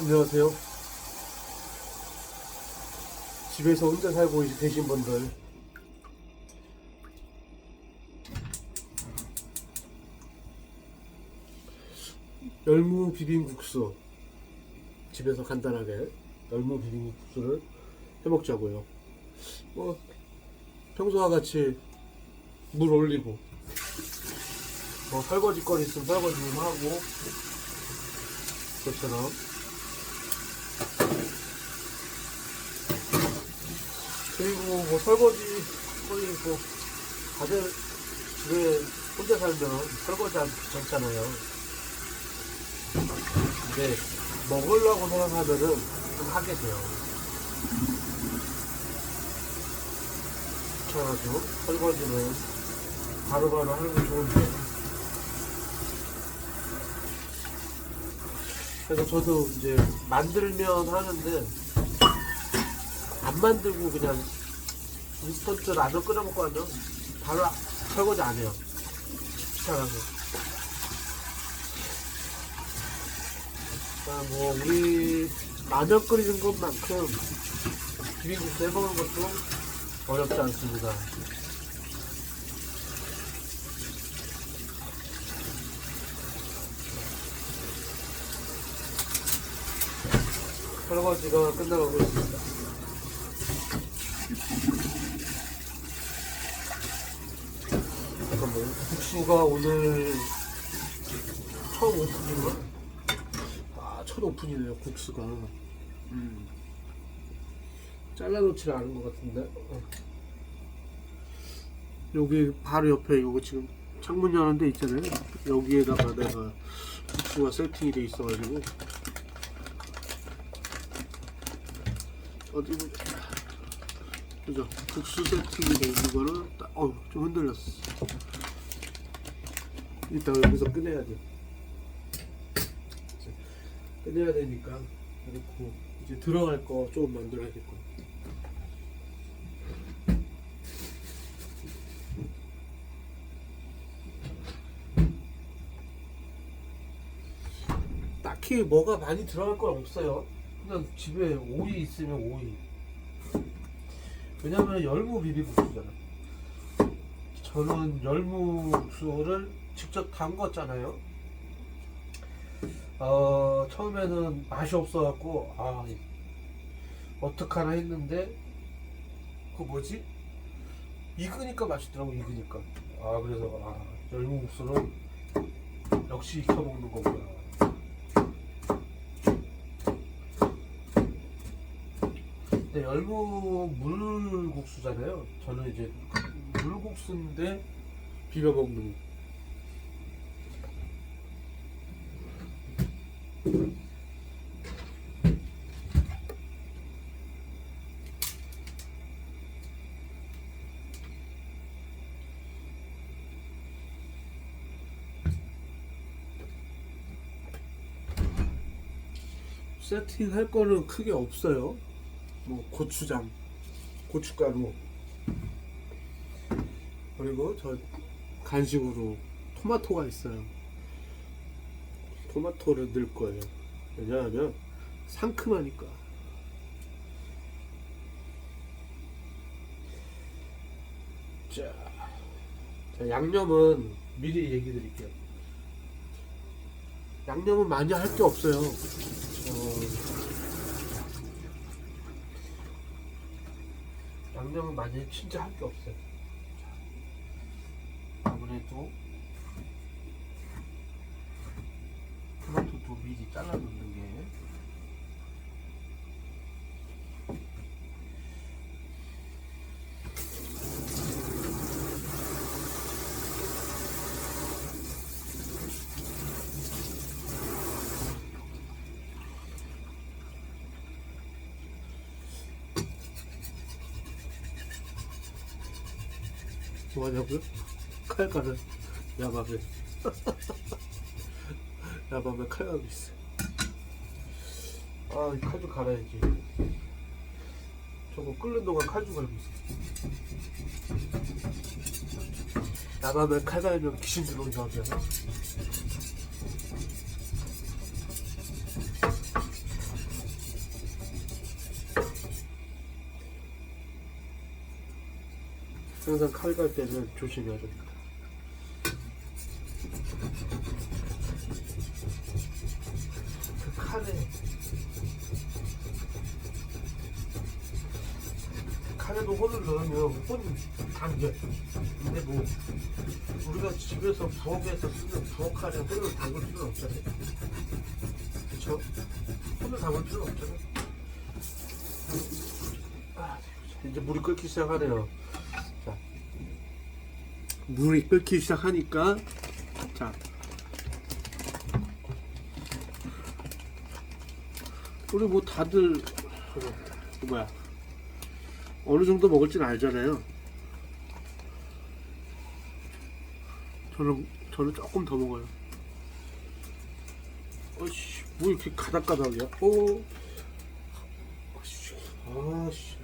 안녕하세요. 집에서 혼자 살고 계신 분들. 열무 비빔국수. 집에서 간단하게 열무 비빔국수를 해먹자고요. 뭐, 평소와 같이 물 올리고, 뭐 설거지 거리 있으면 설거지 좀 하고, 그처럼 그리고 뭐 설거지 거의 뭐 다들 집에 혼자 살면 설거지 하기 귀찮잖아요. 근데 먹으려고 생각하면은 좀 하게 돼요. 귀찮아서 설거지는 바로바로 하는 게 좋은데. 그래서 저도 이제 만들면 하는데 안 만들고 그냥 인스턴트 라면 끓여 먹고 하면 바로 설거지 안 해요. 귀찮아서. 그러니까 뭐 우리 라면 끓이는 것만큼 비빔국수 해먹는 것도 어렵지 않습니다. 설거지가 끝나가고 있습니다. 잠깐만요. 국수가 오늘 처음 오픈인가? 아, 첫 오픈이네요, 국수가. 음. 잘라놓지를 않은 것 같은데. 어. 여기 바로 옆에 이거 지금 창문 여는 데 있잖아요. 여기에다가 내가 국수가 세팅이 돼 있어가지고. 어디 보자. 그죠? 국수 세팅이 돼 있는 거는 딱, 어우, 좀 흔들렸어. 일단 여기서 꺼내야 돼. 꺼내야 되니까, 그렇고, 이제 들어갈 거 조금 만들어야겠고. 딱히 뭐가 많이 들어갈 건 없어요. 그냥 집에 오이 있으면 오이. 왜냐면 열무 비빔국수잖아. 저는 열무 국수를 직접 담궜잖아요. 어, 처음에는 맛이 없어갖고, 아, 어떡하나 했는데, 그 뭐지? 익으니까 맛있더라고, 익으니까. 아, 그래서, 아, 열무국수는 역시 익혀먹는 거구나. 근데 열무 물국수잖아요. 저는 이제 물국수인데 비벼 먹는. 세팅할 거는 크게 없어요. 뭐 고추장, 고춧가루 그리고 저 간식으로 토마토가 있어요. 토마토를 넣을 거예요. 왜냐하면 상큼하니까. 자, 자 양념은 미리 얘기 드릴게요. 양념은 많이 할 게 없어요. 어, 양념은 많이 진짜 할 게 없어요. 자, 아무래도 토마토도 미리 잘라 놓는 게. 뭐하냐고요? 칼가루 야밤에. 야밤에 칼가루 있어 아 칼도 갈아야지. 저거 끓는 동안 칼도 갈고 있어. 나가면 칼 갈면 귀신 들어오는 줄 알잖아. 항상 칼 갈 때는 조심해야 됩니다. 혼 당겨. 근데 뭐 우리가 집에서 부엌에서 쓰는 부엌 칼에 혼을 담글 필요는 없잖아요. 그쵸? 혼을 담글 필요는 없잖아요. 아, 이제 물이 끓기 시작하네요. 자, 물이 끓기 시작하니까 자, 우리 뭐 다들 그 뭐야 어느 정도 먹을지는 알잖아요. 저는 저는 조금 더 먹어요. 어씨, 뭐 이렇게 가닥가닥이야? 어, 아씨, 아씨.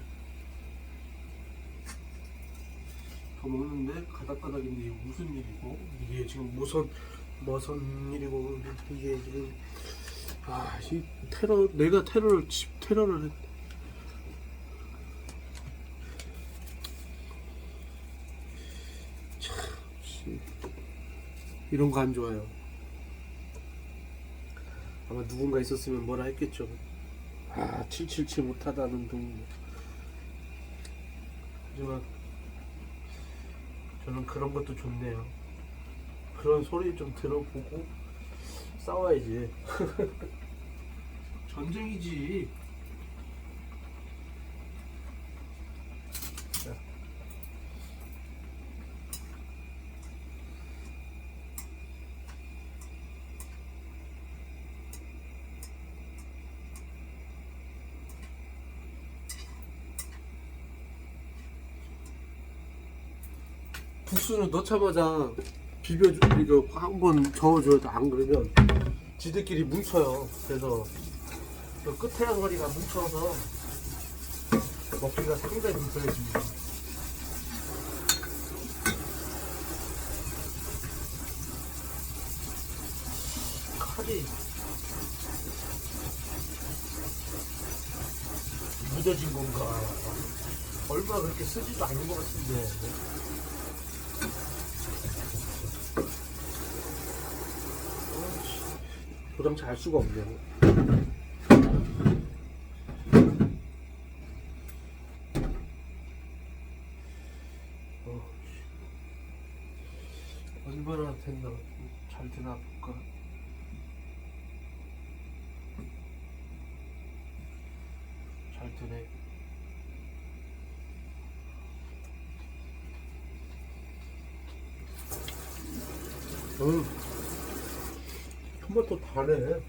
더 먹는데 가닥가닥인데 이게 무슨 일이고 이게 지금 무슨 무슨 일이고 이게 지금 아이 테러 내가 테러를 집 테러를 했. 참 씨. 이런 거 안 좋아요. 아마 누군가 있었으면 뭐라 했겠죠. 아, 777 못하다는 둥. 하지만 저는 그런 것도 좋네요. 그런 소리 좀 들어보고 싸워야지. 전쟁이지. 국수는 넣자마자 비벼주 이거 한번 저어줘야 돼. 안 그러면 지들끼리 뭉쳐요. 그래서 그 끝에 한 거리가 뭉쳐서 먹기가 상당히 불편해집니다. 칼이 묻어진 건가? 얼마 그렇게 쓰지도 않은 것 같은데. 도장치 알 수가 없네요. 어, 얼마나 됐나 잘 되나 볼까. 잘 되네. 음. 토마토 다네.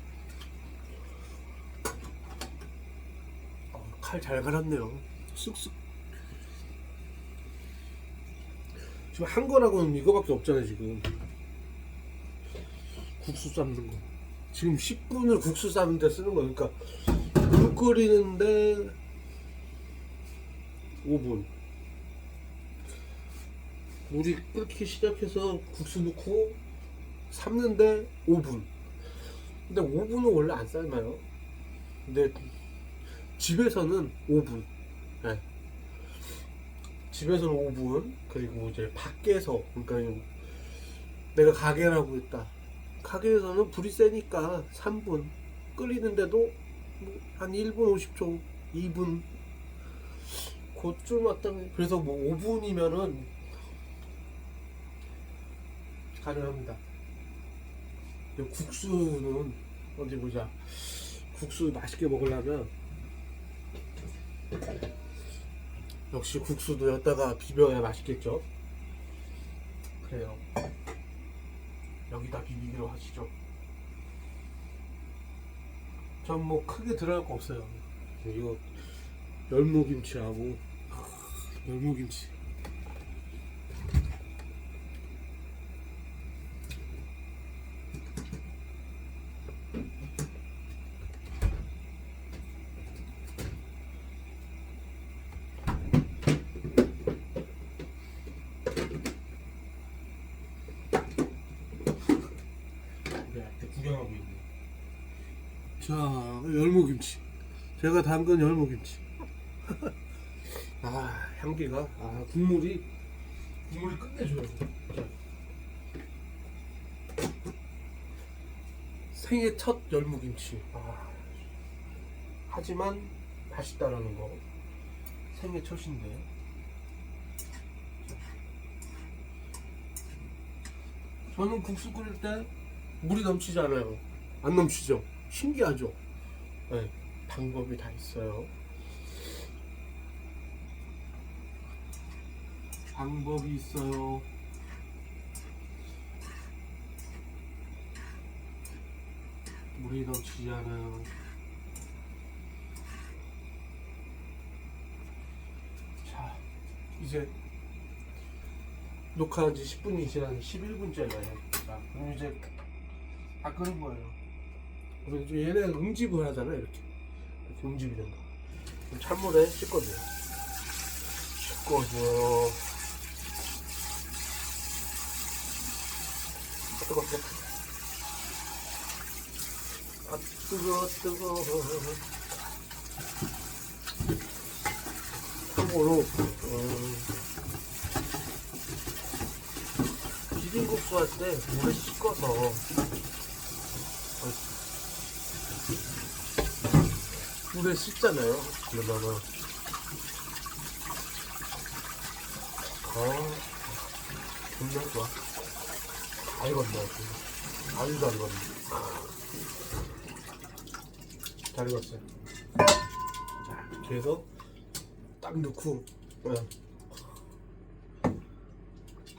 칼잘 갈았네요. 쓱쓱. 지금 한 거라고는 이거밖에 없잖아요, 지금. 국수 삶는 거. 지금 10분을 국수 삶는데 쓰는 거니까 물 끓이는데 5분. 물이 끓기 시작해서 국수 넣고 삶는데 5분. 근데 5분은 원래 안 삶아요. 근데 집에서는 5분. 네. 집에서는 5분. 그리고 이제 밖에서 그러니까 내가 가게라고 했다. 가게에서는 불이 세니까 3분. 끓이는데도 뭐한 1분 50초, 2분. 그쯤 왔다. 그래서 뭐 5분이면은 가능합니다. 국수는 어디 보자. 국수 맛있게 먹으려면 역시 국수도 여기다가 비벼야 맛있겠죠. 그래요. 여기다 비비기로 하시죠. 전 뭐 크게 들어갈 거 없어요. 이거 열무김치하고 열무김치. 우리 앞에 구경하고 있네. 자, 열무김치. 제가 담근 열무김치. 아, 향기가, 아, 국물이 국물이 끝내줘요. 자. 생애 첫 열무김치. 아. 하지만 맛있다라는 거. 생애 첫인데. 저는 국수 끓일 때 물이 넘치지 않아요. 안 넘치죠? 신기하죠? 네, 방법이 다 있어요. 방법이 있어요. 물이 넘치지 않아요. 자, 이제 녹화한 지 10분이 지난 11분째예요. 자, 그럼 이제 다 끓은 거예요. 얘네 응집을 하잖아, 이렇게. 응집이 된다. 그럼 찬물에 씻거든요. 씻어줘. 뜨거, 뜨거. 아, 뜨거, 뜨거. 참고로, 어, 비빔국수 할 때 물에 씻어서 물에 씻잖아요. 그러면은 아 정말 좋아. 다 익었네. 아주. 잘 익었네. 잘 익었어요. 자 해서 딱 넣고 어.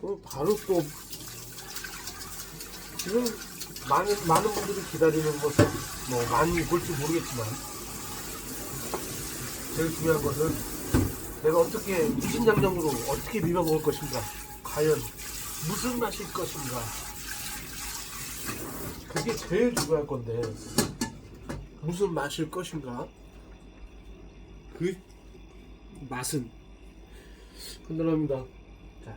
그럼 바로 또 지금 많은 많은 분들이 기다리는 것은 뭐 많이 볼지 모르겠지만 제일 중요한 것은 내가 어떻게 무슨 양념으로 어떻게 비벼 먹을 것인가 과연 무슨 맛일 것인가. 그게 제일 중요할 건데 무슨 맛일 것인가. 그 맛은 간단합니다. 자.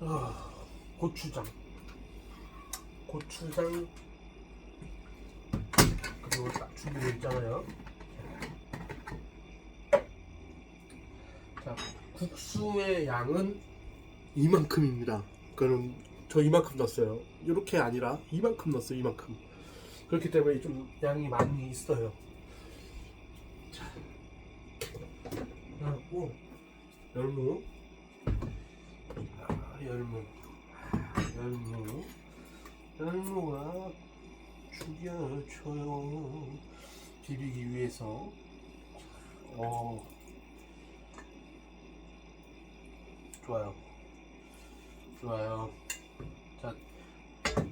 아, 고추장. 고추장. 그리고 딱 준비되어 있잖아요 자 국수의 양은 이만큼입니다. 그럼 저 이만큼 넣었어요. 이렇게 아니라 이만큼 넣었어요 이만큼. 그렇기 때문에 좀 양이 많이 있어요. 자. 그리고 열무. 아, 열무. 열무. 열무가 죽여줘요. 비비기 위해서. 어 좋아요. 좋아요. 자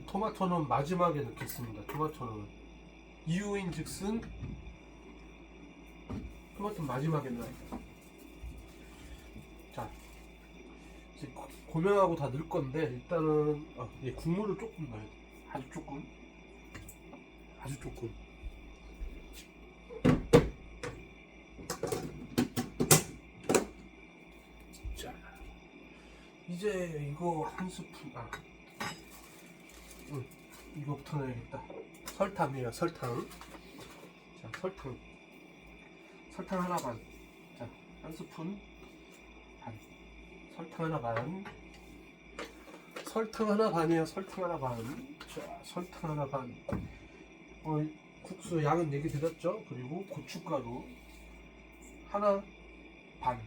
토마토는 마지막에 넣겠습니다. 토마토는. 이유인 즉슨 토마토 마지막에 넣어요. 자 이제 고- 고명하고 다 넣을 건데 일단은 어, 예, 국물을 조금 넣어야 돼. 아주 조금. 아주 조금 이제 이거 한 스푼 아 응, 이거부터 넣어야겠다. 설탕이에요 설탕. 자 설탕. 설탕 하나 반자한 스푼 반. 설탕 하나 반. 설탕 하나 반이에요 설탕 하나 반자 설탕 하나 반. 어, 국수 양은 얘기 드렸죠? 그리고 고춧가루 하나 반.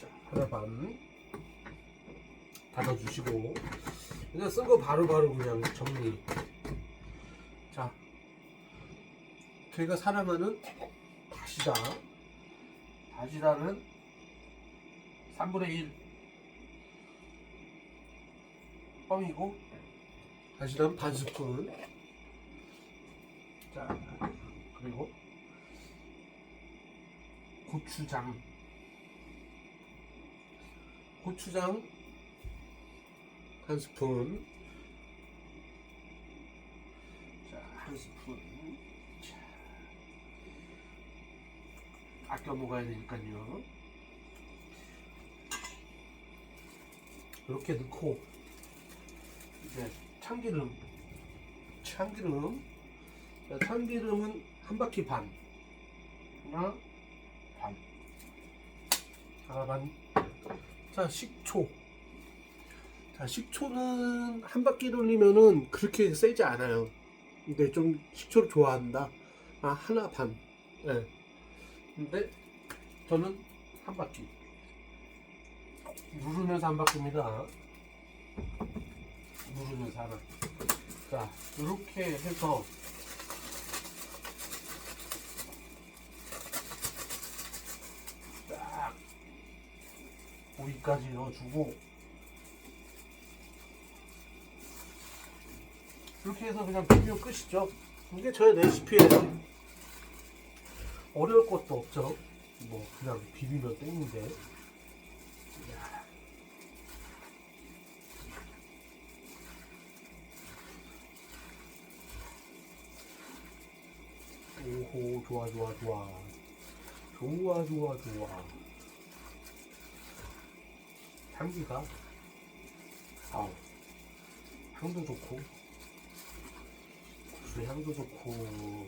자, 하나 반 닫아주시고. 그냥 쓴 거 바로바로 그냥 정리. 자 저희가 사랑하는 다시다. 다시다는 3분의 1 뻥이고 다시다는 반 스푼. 자 그리고 고추장. 고추장 한 스푼. 자 한 스푼. 자, 아껴 먹어야 되니까요. 이렇게 넣고 이제 참기름 참기름. 자, 참기름은 한 바퀴 반. 하나 반. 아, 만... 자, 식초. 자, 식초는 한 바퀴 돌리면은 그렇게 세지 않아요. 근데 좀 식초를 좋아한다. 아, 하나 반. 예. 근데 저는 한 바퀴. 누르면서 한 바퀴입니다. 누르면서 하나. 자, 이렇게 해서 딱 오이까지 넣어주고 이렇게 해서 그냥 비비면 끝이죠. 이게 저의 레시피예요. 어려울 것도 없죠. 뭐 그냥 비비면 땡인데. 오호 좋아 좋아 좋아 좋아 좋아 좋아 향기가 아우 향도 좋고 국수 향도 좋고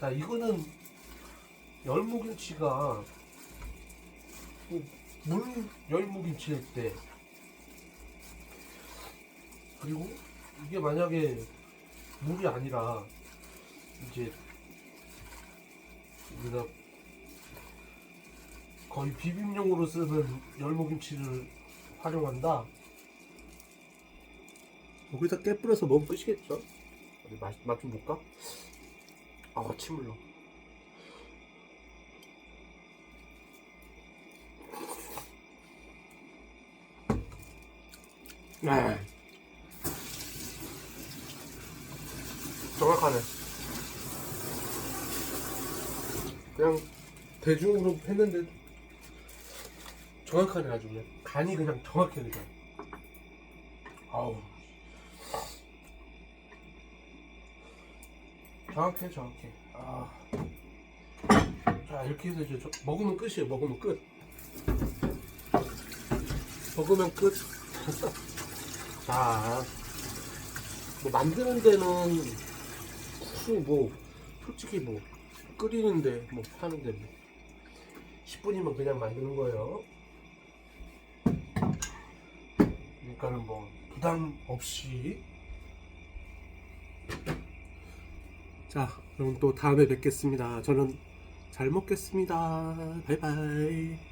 자 이거는 열무김치가 그물 열무김치일 때 그리고 이게 만약에 물이 아니라 이제 우리가 거의 비빔용으로 쓰는 열무김치를 활용한다. 여기다 깨 뿌려서 먹으면 끝이겠죠? 어디 맛, 맛좀 볼까? 아, 침 흘러. 네. 정확하네. 그냥 대중으로 했는데 정확하네 아주 그냥 간이 그냥 정확해 그냥. 아우. 정확해 정확해. 아. 자 이렇게 해서 이제 저- 먹으면 끝이에요. 먹으면 끝. 먹으면 끝. 자. 뭐 만드는 데는 뭐 솔직히 뭐 끓이는데 뭐 하는데 뭐 10분이면 그냥 만드는 거예요. 그러니까는 뭐 부담 없이 자 그럼 또 다음에 뵙겠습니다. 저는 잘 먹겠습니다. 바이바이.